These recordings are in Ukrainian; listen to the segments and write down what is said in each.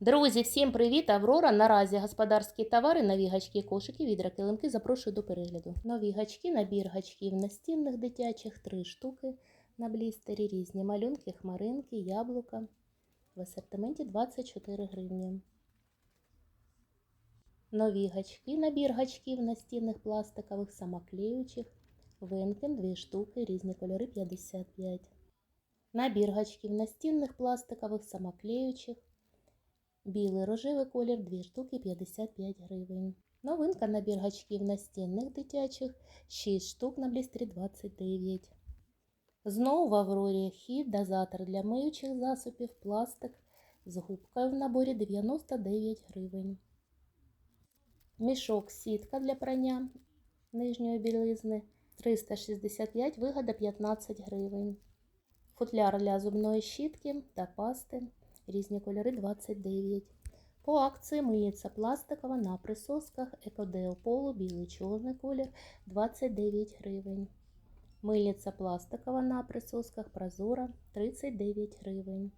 Друзі, всім привіт! Аврора. Наразі господарські товари, нові гачки, кошики, відра, килимки. Запрошую до перегляду. Нові гачки, набір гачків настінних дитячих, три штуки на блістері, різні малюнки, хмаринки, яблука. В асортименті 24 гривні. Нові гачки, набір гачків настінних пластикових, самоклеючих, винкин, дві штуки, різні кольори 55. Набір гачків настінних пластикових, самоклеючих. Білий рожевий колір 2 штуки 55 гривень. Новинка набір гачків настінних дитячих 6 штук на блістері 29. Знову в Аврорі хід, дозатор для миючих засобів, пластик з губкою в наборі 99 гривень. Мішок сітка для прання нижньої білизни 365, вигода 15 гривень. Футляр для зубної щітки та пасти різні кольори 29. По акції миється пластикова на присосках Екодео Полу, білий чорний колір 29 гривень. Мильниця пластикова на присосках Прозора 39 гривень.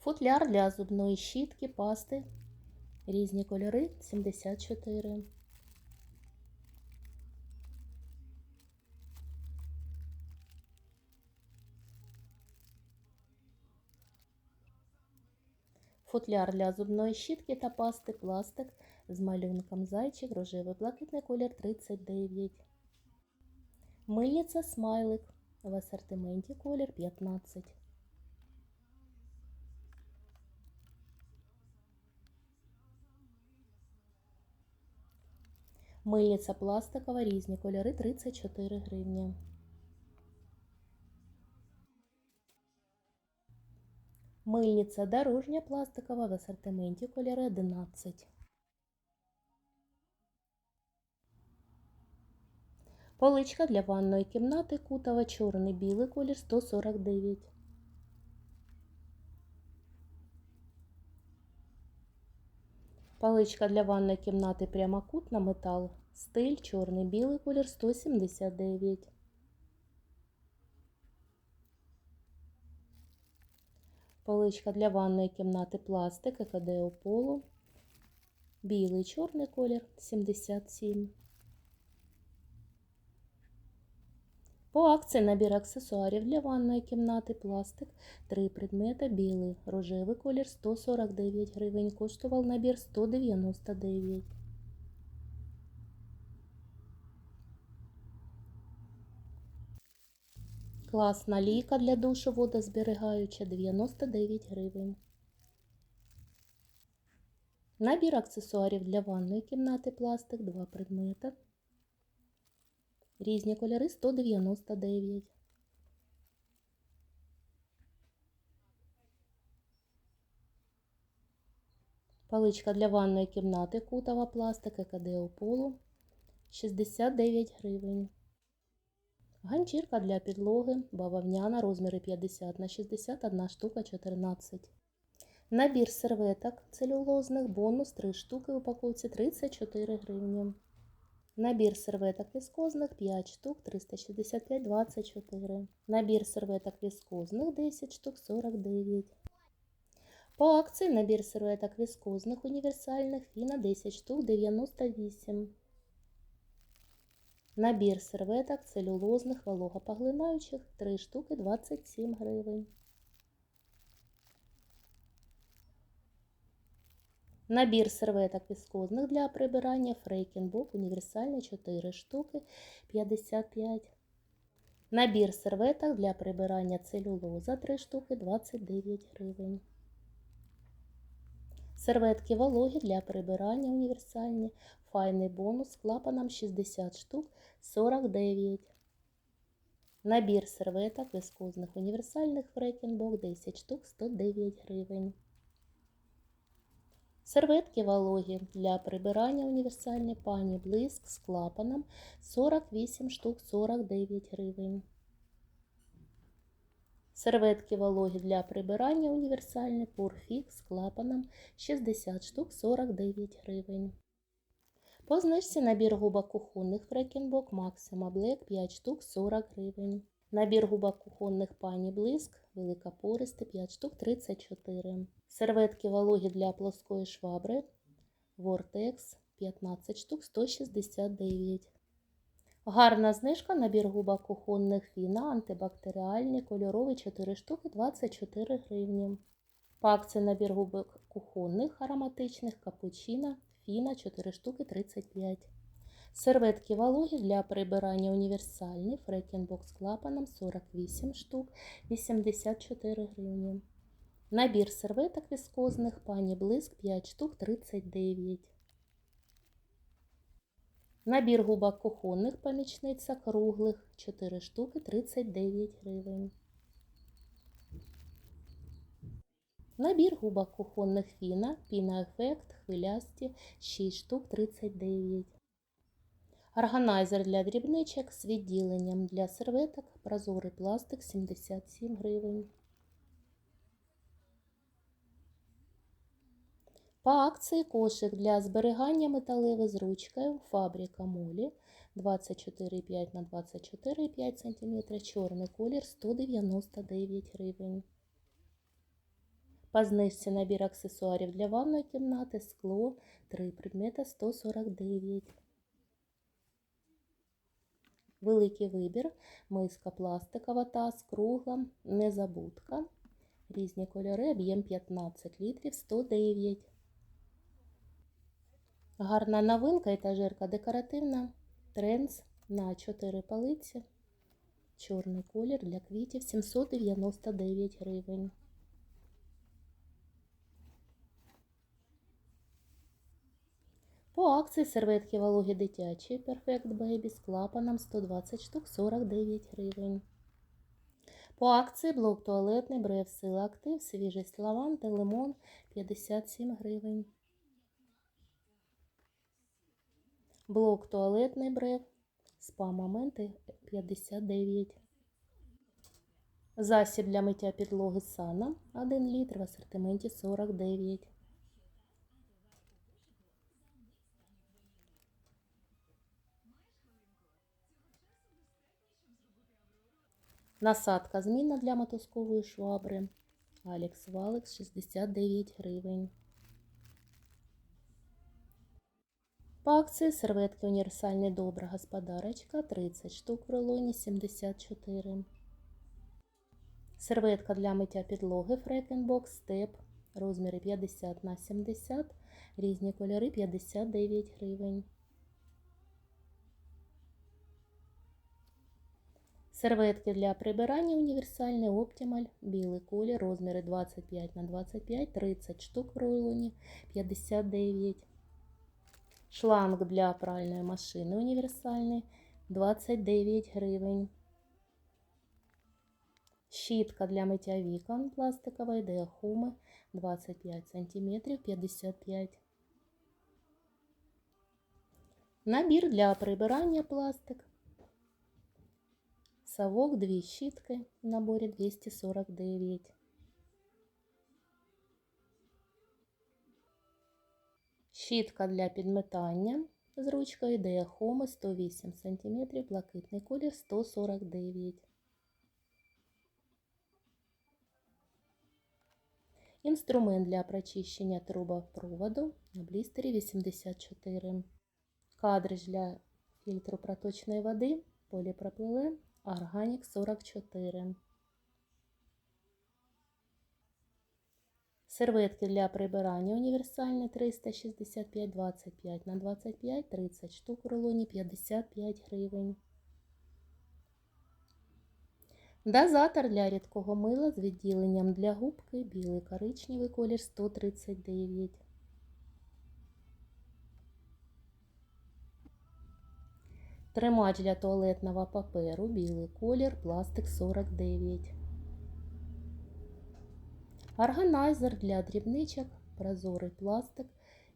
Футляр для зубної щітки, пасти різні кольори 74. Футляр для зубної щітки та пасти пластик з малюнком зайчик, рожевий блакитний колір 39. Мильниця смайлик в асортименті колір 15. Мильниця пластикова, різні кольори 34 гривні. Мильниця дорожня пластикова в асортименті кольори 11. Поличка для ванної кімнати кутова чорний білий колір 149. Паличка для ванної кімнати прямокутна метал. Стиль чорний білий колір 179. Поличка для ванної кімнати пластик ЕКДО полу. Білий чорний колір 77. По акції набір аксесуарів для ванної кімнати пластик. Три предмети. Білий рожевий колір 149 гривень. Коштував набір 199. Класна лійка для душу водозберігаюча 99 гривень. Набір аксесуарів для ванної кімнати пластик 2 предмети. Різні кольори 199. Паличка для ванної кімнати кутова пластик ЕКДО полу 69 гривень. Ганчірка для підлоги, бавовняна, розміри 50 на 60, одна штука 14. Набір серветок целюлозних, бонус 3 штуки в упаковці 34 гривні. Набір серветок віскозних 5 штук 365 24. Набір серветок віскозних 10 штук 49. По акції набір серветок віскозних універсальних фіна 10 штук 98. Набір серветок целюлозних вологопоглинаючих 3 штуки 27 гривень. Набір серветок віскозних для прибирання Фрейкінбок універсальний 4 штуки 55. Набір серветок для прибирання целюлоза 3 штуки 29 гривень. Серветки вологі для прибирання універсальні. Файний бонус клапаном 60 штук 49. Набір серветок віскозних універсальних Фрейкінбок 10 штук 109 гривень. Серветки вологі для прибирання універсальні пані блиск з клапаном 48 штук 49 гривень. Серветки вологі для прибирання універсальні Пурфік з клапаном 60 штук 49 гривень. По знижці набір губок кухонних Фрекінбок Максима Блек 5 штук 40 гривень. Набір губок кухонних пані Блиск, велика пористи 5 штук 34. Серветки вологі для плоскої швабри. Vortex 15 штук 169. Гарна знижка набір губок кухонних фіна, антибактеріальні, кольоровий 4 штуки 24 гривні. По акції набір губок кухонних ароматичних капучино, фіна 4 штуки 35. Серветки вологі для прибирання універсальні, фрекінбокс з клапаном 48 штук 84 гривні. Набір серветок віскозних пані Блиск 5 штук 39. Набір губок кухонних помічниця круглих 4 штуки 39 гривень. Набір губок кухонних фіна, піна ефект, хвилясті 6 штук 39. Органайзер для дрібничок з відділенням для серветок, прозорий пластик 77 гривень. По акції кошик для зберігання металевий з ручкою фабрика Молі 24,5 на 24,5 см, чорний колір 199 гривень. По знижці набір аксесуарів для ванної кімнати, скло, 3 предмета 149. Великий вибір, миска пластикова таз, кругла, незабудка. Різні кольори, об'єм 15 літрів, 109. Гарна новинка, етажерка декоративна. Тренс на 4 полиці. Чорний колір для квітів 799 гривень. По акції серветки вологі дитячі Perfect Baby з клапаном 120 штук 49 гривень. По акції блок туалетний брев сила актив, свіжість лаванди, лимон 57 гривень. Блок туалетний брев, спа-моменти 59. Засіб для миття підлоги сана 1 літр в асортименті 49. Насадка змінна для мотузкової швабри. Алекс Валекс 69 гривень. По акції серветки універсальні добра господарочка 30 штук в рулоні 74. Серветка для миття підлоги Фрекенбокс Степ. Розміри 50 на 70, різні кольори 59 гривень. Серветки для прибирання універсальний Optimal, білий колір, розміри 25 на 25, 30 штук в рулоні 59. Шланг для пральної машини універсальний 29 гривень. Щітка для миття вікон пластикова Деахуми 25 см 55. Набір для прибирання пластик. Совок, дві щітки в наборі 249. Щітка для підметання з ручкою Деахоми 108 см, блакитний колір 149. Інструмент для прочищення трубопроводу на блістері 84. Кадриж для фільтру проточної води поліпропилен Органік 44. Серветки для прибирання універсальні 365 25 на 25 30 штук в рулоні 55 гривень. Дозатор для рідкого мила з відділенням для губки білий коричневий колір 139. Тримач для туалетного паперу, білий колір, пластик 49. Органайзер для дрібничок, прозорий пластик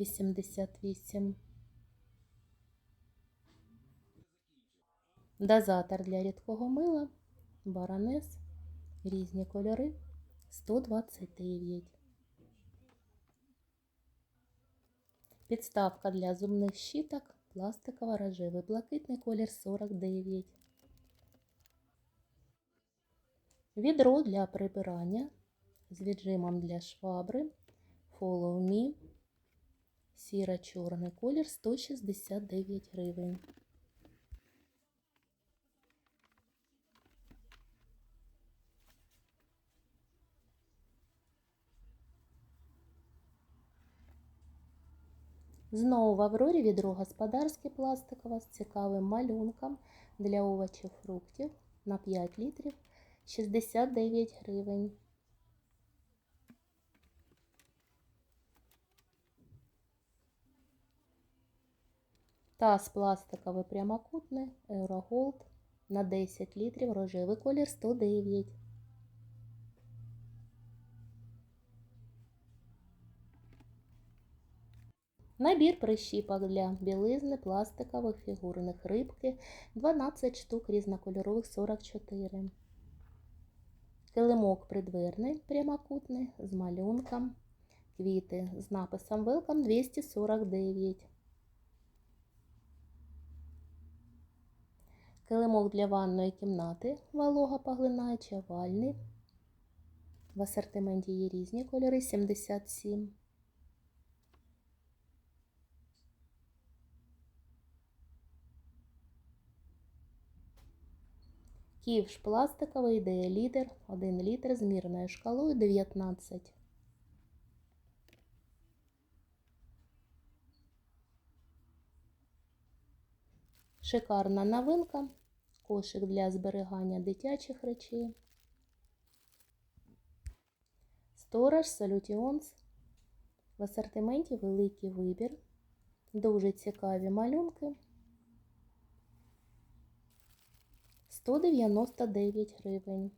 88. Дозатор для рідкого мила, баронес, різні кольори 129. Підставка для зубних щіток пластикова рожевий блакитний колір 49. Відро для прибирання з віджимом для швабри Follow Me. Сіро-чорний колір 169 гривень. Знову в Аврорі відро господарське пластикове з цікавим малюнком для овочів фруктів на 5 літрів 69 гривень. Таз пластиковий прямокутний Eurogold на 10 літрів рожевий колір 109. Набір прищіпок для білизни пластикових фігурних рибки 12 штук різнокольорових 44. Килимок придверний прямокутний з малюнком. Квіти з написом Welcome 249. Килимок для ванної кімнати волога поглинаючий овальний. В асортименті є різні кольори 77. Ківш пластиковий ідея літр 1 літр з мірною шкалою 19. Шикарна новинка. Кошик для зберігання дитячих речей. Сторож Solutions. В асортименті великий вибір. Дуже цікаві малюнки. 199 гривень.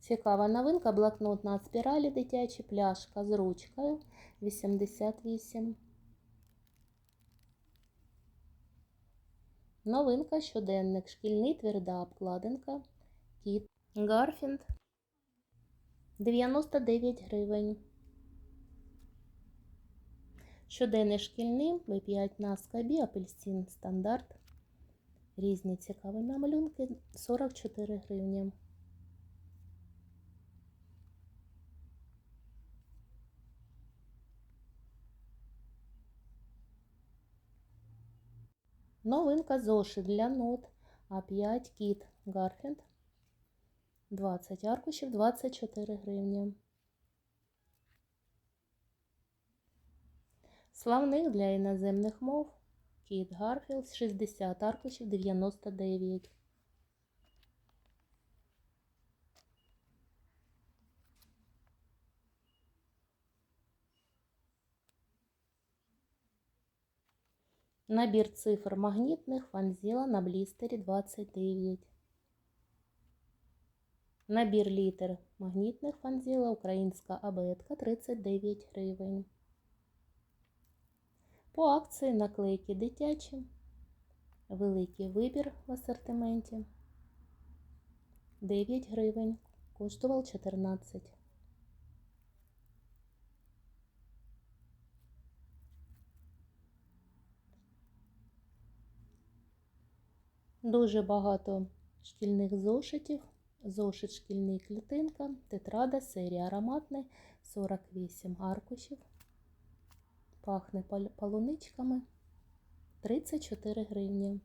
Цікава новинка, блокнот на спіралі дитячий, пляшка з ручкою 88. Новинка щоденник, шкільний тверда обкладинка, кіт, Гарфінд 99 гривень. Щоденний шкільний, В5 на скабі, апельсин стандарт. Різні цікаві малюнки 44 гривні. Новинка зошит для нот А5 кіт Гарфінд 20 аркушів 24 гривні. Славник для іноземних мов Кіт Гарфілд 60 аркушів 99. Набір цифр магнітних фанзіла на блістері 29. Набір літер магнітних фанзіла українська абетка 39 гривень. По акції наклейки дитячі. Великий вибір в асортименті. 9 гривень. Коштував 14. Дуже багато шкільних зошитів. Зошит шкільний клітинка, тетрада, серія ароматний, 48 аркушів. Пахне полуничками 34 гривні.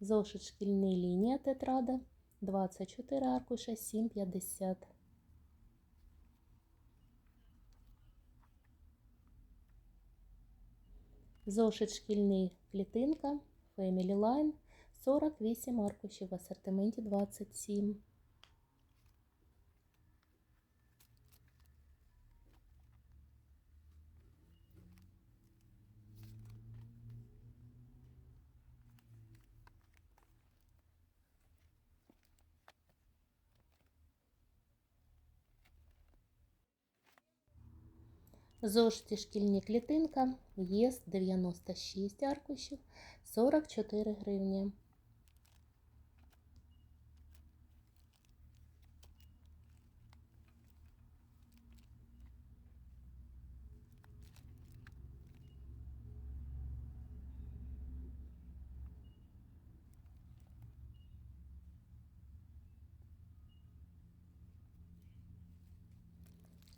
Зошит шкільний лінія тетрада 24 аркуша 7,50. Зошит шкільний клітинка Family Line 48 аркушів в асортименті 27. Зошиті шкільні клітинка ЄС 96 аркушів 44 гривні.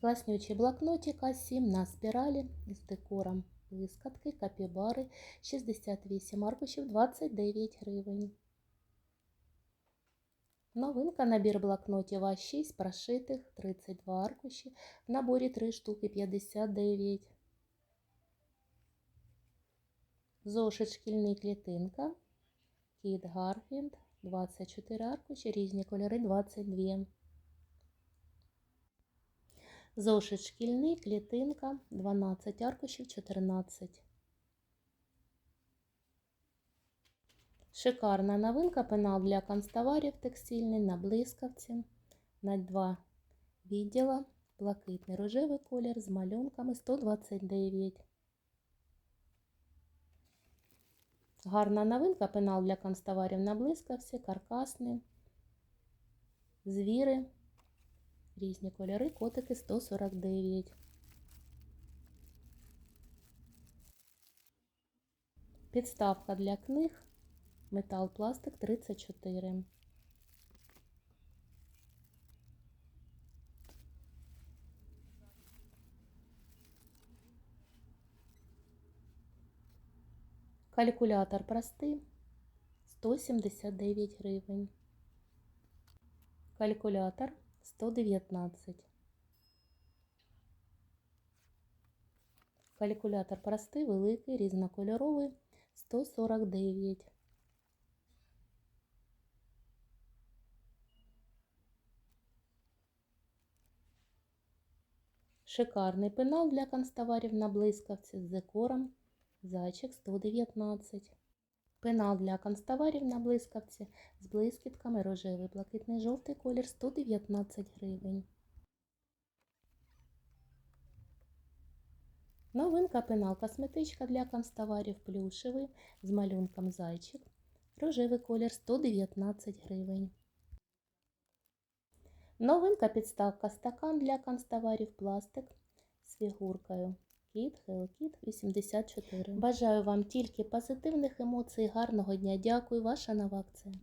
Класнючий блокнотик А7 на спіралі з декором блискатки, капібари 68 аркушів 29 гривень. Новинка набір блокнотів А6 прошитих 32 аркуші. В наборі 3 штуки 59. Зошит шкільний клітинка. Кіт Гарфінд 24 аркуші, різні кольори 22. Зошит шкільний, клітинка, 12 аркушів, 14. Шикарна новинка, пенал для канцтоварів текстильний на блискавці. На два відділа, блакитний рожевий колір з малюнками 129. Гарна новинка, пенал для канцтоварів на блискавці, каркасний, звіри. Різні кольори, котики 149. Підставка для книг. Метал пластик 34. Калькулятор простий 179 гривень. Калькулятор 119. Калькулятор простий, великий, різнокольоровий 149. Шикарний пенал для канцтоварів на блискавці з декором. Зайчик 119. Пенал для канцтоварів на блискавці з блискітками рожевий, блакитний жовтий колір 119 гривень. Новинка пенал косметичка для канцтоварів плюшевий з малюнком зайчик. Рожевий колір 119 гривень. Новинка підставка стакан для канцтоварів пластик з фігуркою. Кіт, Хелкіт Kit 84. Бажаю вам тільки позитивних емоцій, гарного дня. Дякую, ваша нова акція.